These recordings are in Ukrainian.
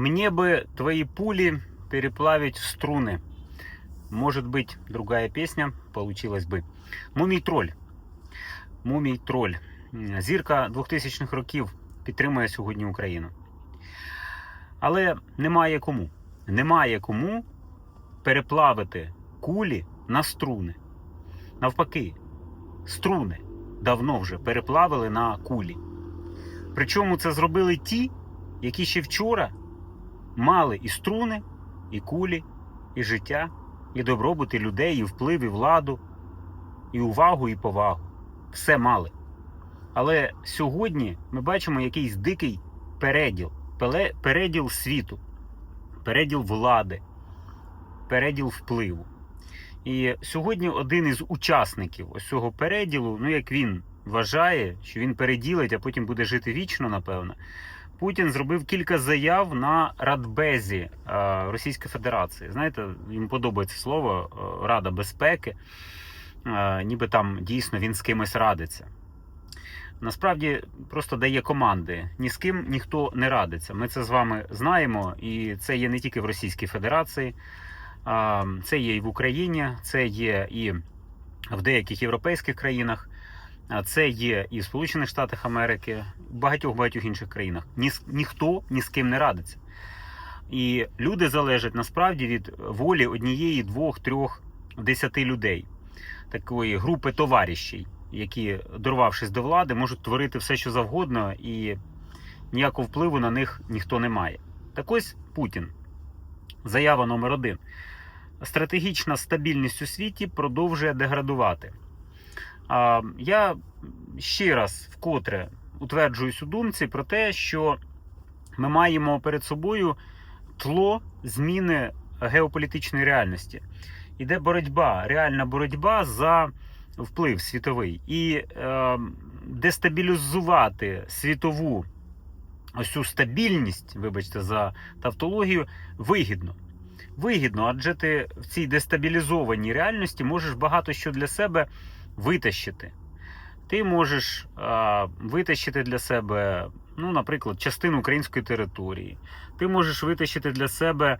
Мне бы твои пули переплавить в струны. Может быть, другая песня получилась бы. Мумій троль. Мумій троль. М, Зірка 2000-х років підтримує сьогодні Україну. Але немає кому. Немає кому переплавити кулі на струни. Навпаки, струни давно вже переплавили на кулі. Причому це зробили ті, які ще вчора мали і струни, і кулі, і життя, і добробут, і людей, і вплив, і владу, і увагу, і повагу. Все мали. Але сьогодні ми бачимо якийсь дикий переділ, переділ світу, переділ влади, переділ впливу. І сьогодні один із учасників ось цього переділу, ну як він вважає, що він переділить, а потім буде жити вічно, напевно. Путін зробив кілька заяв на Радбезі е, Російської Федерації. Знаєте, їм подобається слово е, Рада безпеки, Е, ніби там дійсно він з кимось радиться. Насправді просто дає команди. Ні з ким ніхто не радиться. Ми це з вами знаємо, і це є не тільки в Російській Федерації, це є і в Україні, це є і в деяких європейських країнах, це є і в Сполучених Штатах Америки, в багатьох багатьох інших країнах. Ні, ніхто ні з ким не радиться. І люди залежать насправді від волі однієї, двох, трьох, десяти людей, такої групи товаришів, які, дорвавшись до влади, можуть творити все, що завгодно, і ніякого впливу на них ніхто не має. Так ось Путін. Заява номер один. Стратегічна стабільність у світі продовжує деградувати. А, Я ще раз вкотре утверджуюсь у думці про те, що ми маємо перед собою тло зміни геополітичної реальності. Іде боротьба, реальна боротьба за вплив світовий. І е, дестабілізувати світову ось цю стабільність, вибачте, за тавтологію, вигідно. Вигідно, адже ти в цій дестабілізованій реальності можеш багато що для себе витащити. Ти можеш а, витащити для себе, ну, наприклад, частину української території. Ти можеш витащити для себе,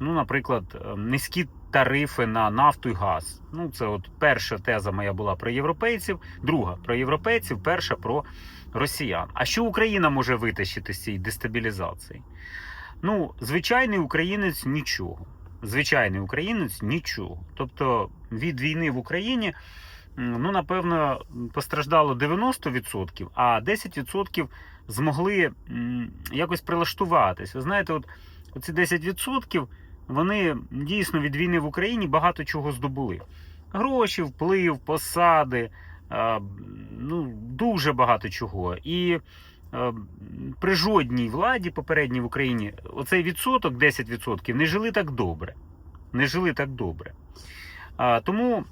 ну, наприклад, е, низькі тарифи на нафту і газ. Ну, це от перша теза моя була про європейців, друга про європейців, перша про росіян. А що Україна може витащити з цієї дестабілізації? Ну, звичайний українець нічого. Звичайний українець нічого. Тобто від війни в Україні, ну, напевно, постраждало 90%, а 10% змогли якось прилаштуватись. Ви знаєте, от ці 10% вони дійсно від війни в Україні багато чого здобули. Гроші, вплив, посади, ну, дуже багато чого. І е, при жодній владі попередній в Україні оцей відсоток, 10%, не жили так добре. Не жили так добре. Тому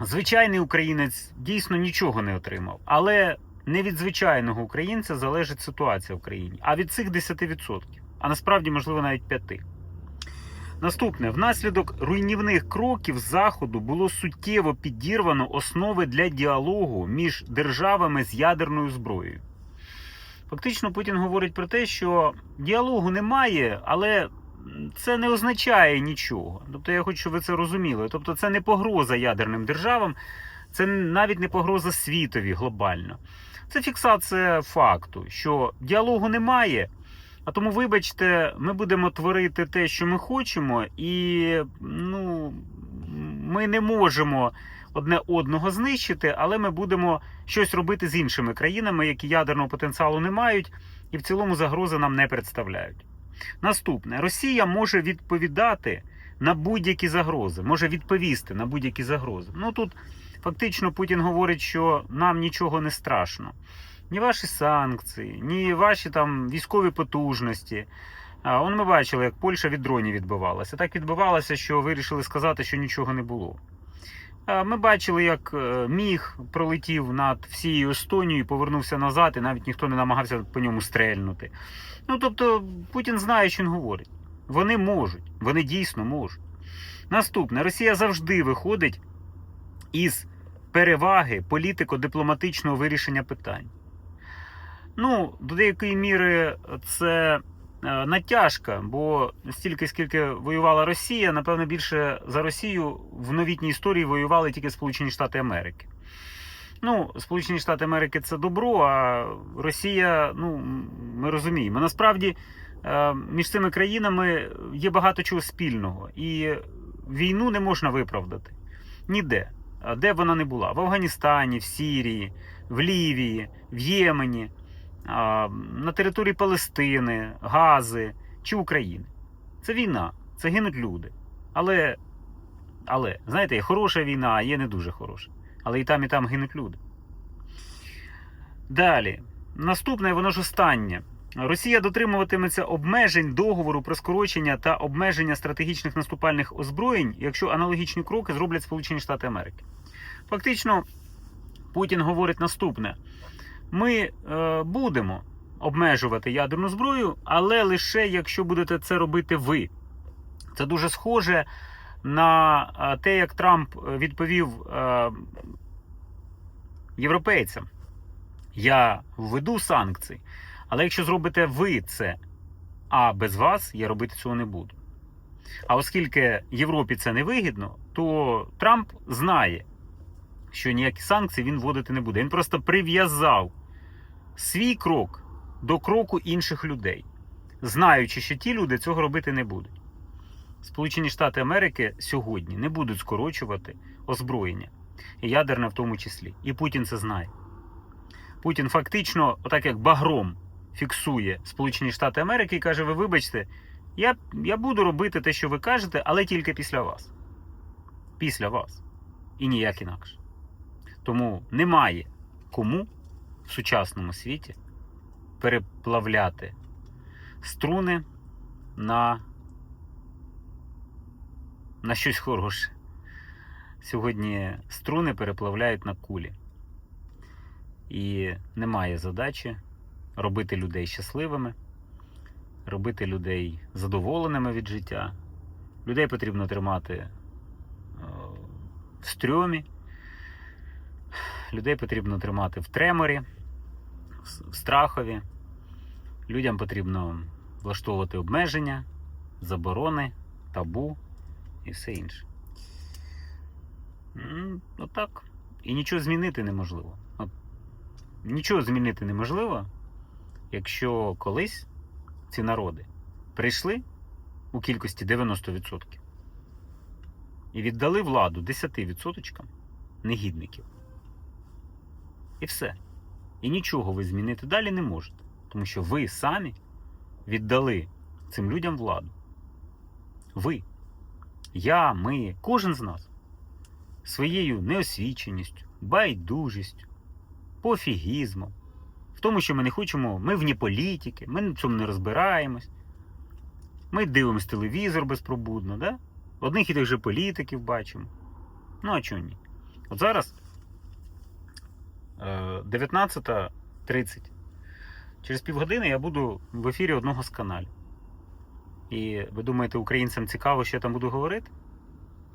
звичайний українець дійсно нічого не отримав. Але не від звичайного українця залежить ситуація в країні, а від цих 10%. А насправді, можливо, навіть 5%. Наступне, внаслідок руйнівних кроків Заходу було суттєво підірвано основи для діалогу між державами з ядерною зброєю. Фактично, Путін говорить про те, що діалогу немає, але це не означає нічого. Тобто, я хочу, щоб ви це розуміли. Тобто, це не погроза ядерним державам, це навіть не погроза світові глобально. Це фіксація факту, що діалогу немає. А тому, вибачте, ми будемо творити те, що ми хочемо, і ну, ми не можемо одне одного знищити, але ми будемо щось робити з іншими країнами, які ядерного потенціалу не мають, і в цілому загрози нам не представляють. Наступне: Росія може відповідати на будь-які загрози, може відповісти на будь-які загрози. Ну тут фактично Путін говорить, що нам нічого не страшно. Ні ваші санкції, ні ваші там військові потужності. А, Он ми бачили, як Польща від дронів відбивалася. Так відбивалася, що вирішили сказати, що нічого не було. Ми бачили, як е, міг пролетів над всією Естонією, повернувся назад, і навіть ніхто не намагався по ньому стрельнути. Ну тобто, Путін знає, що він говорить. Вони можуть, вони дійсно можуть. Наступне, Росія завжди виходить із переваги політико-дипломатичного вирішення питань. Ну, до деякої міри це натяжка, бо стільки, скільки воювала Росія, напевно, більше за Росію в новітній історії воювали тільки Сполучені Штати Америки. Ну, Сполучені Штати Америки це добро, а Росія, ну, ми розуміємо. Насправді е, між цими країнами є багато чого спільного, і війну не можна виправдати ніде. Де б вона не була? В Афганістані, в Сірії, в Лівії, в Ємені, на території Палестини, Гази чи України. Це війна, це гинуть люди. Але, але, знаєте, є хороша війна, а є не дуже хороша. Але і там, і там гинуть люди. Далі. Наступне, воно ж останнє. Росія дотримуватиметься обмежень договору про скорочення та обмеження стратегічних наступальних озброєнь, якщо аналогічні кроки зроблять Сполучені Штати Америки. Фактично, Путін говорить наступне: ми е, будемо обмежувати ядерну зброю, але лише якщо будете це робити ви. Це дуже схоже на е, те, як Трамп відповів е, європейцям. Я введу санкції, але якщо зробите ви це, а без вас я робити цього не буду. А оскільки Європі це не вигідно, то Трамп знає, що ніякі санкції він вводити не буде. Він просто прив'язав свій крок до кроку інших людей, знаючи, що ті люди цього робити не будуть. Сполучені Штати Америки сьогодні не будуть скорочувати озброєння, ядерне в тому числі. І Путін це знає. Путін фактично, отак як багром, фіксує Сполучені Штати Америки і каже: Ви вибачте, я, я буду робити те, що ви кажете, але тільки після вас. Після вас. І ніяк інакше. Тому немає кому в сучасному світі переплавляти струни на, на щось хороше. Сьогодні струни переплавляють на кулі. І немає задачі робити людей щасливими, робити людей задоволеними від життя. Людей потрібно тримати е, в стрьомі, людей потрібно тримати в треморі, в страхові. Людям потрібно влаштовувати обмеження, заборони, табу і все інше. Отак. І нічого змінити неможливо. От Нічого змінити неможливо, якщо колись ці народи прийшли у кількості 90% і віддали владу 10% негідників. І все. І нічого ви змінити далі не можете. Тому що ви самі віддали цим людям владу. Ви, я, ми, кожен з нас своєю неосвіченістю, байдужістю, пофігізмом, в тому, що ми не хочемо, ми вні політики, ми в цьому не розбираємось. Ми дивимось телевізор безпробудно, да? одних і тих же політиків бачимо. Ну, а чого ні? От зараз 19.30. Через півгодини я буду в ефірі одного з каналів. І ви думаєте, українцям цікаво, що я там буду говорити?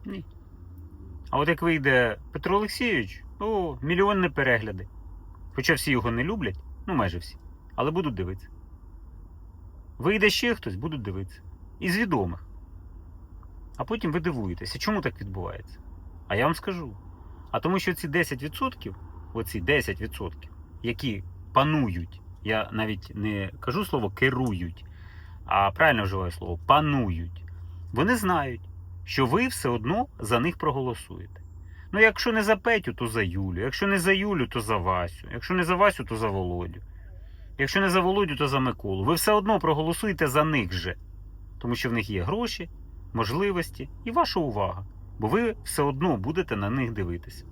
Ні. А от як вийде Петро Олексійович, о, мільйонні перегляди. Хоча всі його не люблять, ну майже всі, але будуть дивитися. Вийде ще хтось, будуть дивитися. Із відомих. А потім ви дивуєтеся, чому так відбувається? А я вам скажу. А тому що ці 10%, оці 10%, які панують, я навіть не кажу слово керують, а правильно вживаю слово панують, вони знають, що ви все одно за них проголосуєте. Ну, якщо не за Петю, то за Юлю. Якщо не за Юлю, то за Васю. Якщо не за Васю, то за Володю. Якщо не за Володю, то за Миколу. Ви все одно проголосуєте за них же. Тому що в них є гроші, можливості і ваша увага. Бо ви все одно будете на них дивитися.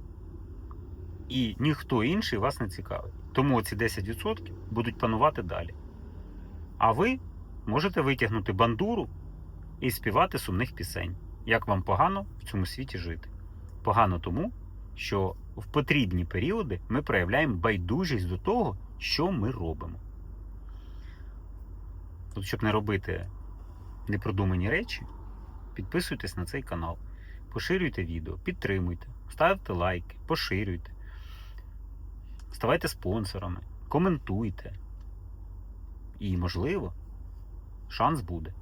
І ніхто інший вас не цікавить. Тому ці 10% будуть панувати далі. А ви можете витягнути бандуру і співати сумних пісень. Як вам погано в цьому світі жити? Погано тому, що в потрібні періоди ми проявляємо байдужість до того, що ми робимо. Тут, щоб не робити непродумані речі, підписуйтесь на цей канал, поширюйте відео, підтримуйте, ставте лайки, поширюйте, ставайте спонсорами, коментуйте. І, можливо, шанс буде.